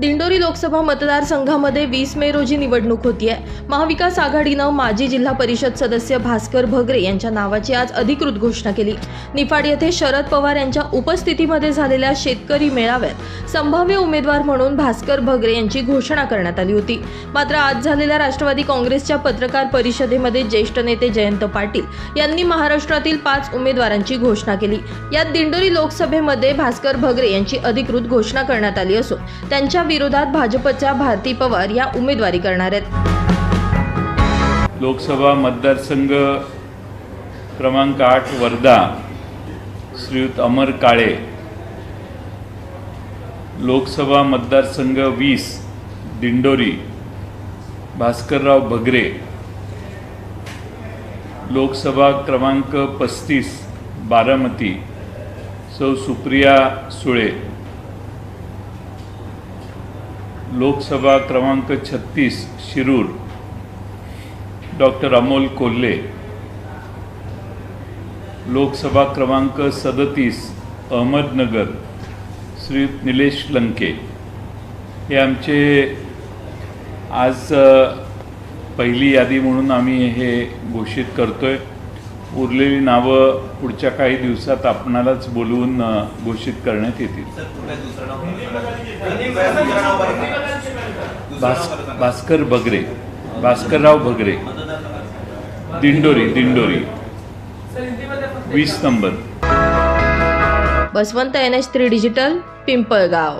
दिंडोरी लोकसभा मतदारसंघामध्ये वीस मे रोजी निवडणूक होतीये. महाविकास आघाडीनं माजी जिल्हा परिषद सदस्य भास्कर भगरे यांच्या नावाची आज अधिकृत घोषणा केली. निफाड येथे शरद पवार यांच्या उपस्थितीमध्ये झालेल्या शेतकरी मेळाव्यात संभाव्य उमेदवार म्हणून भास्कर भगरे यांची घोषणा करण्यात आली होती. मात्र आज झालेल्या राष्ट्रवादी काँग्रेसच्या पत्रकार परिषदेमध्ये ज्येष्ठ नेते जयंत पाटील यांनी महाराष्ट्रातील पाच उमेदवारांची घोषणा केली. यात दिंडोरी लोकसभेमध्ये भास्कर भगरे यांची अधिकृत घोषणा करण्यात आली असून त्यांच्या विरोधात भाजपच्या भारती पवार या उमेदवारी करणार आहेत. लोकसभा मतदारसंघ क्रमांक आठ वर्धा श्रीयुत अमर काळे. लोकसभा मतदारसंघ वीस दिंडोरी भास्करराव भगरे. लोकसभा क्रमांक पस्तीस बारामती. सौ सुप्रिया सुळे. लोकसभा क्रमांक छत्तीस शिरूर. डॉक्टर अमोल कोल्हे. लोकसभा क्रमांक सदतीस अहमदनगर. श्री निलेश लंके. हे आमचे आज पहिली यादी म्हणून आम्ही हे घोषित करतोय. उरलेली नावं पुढच्या काही दिवसात आपणालाच बोलवून घोषित करण्यात येतील. भास भास्कर भगरे भास्करराव भगरे दिंडोरी दिंडोरी. वीस number. Baswant N H three digital Pimpalgaon.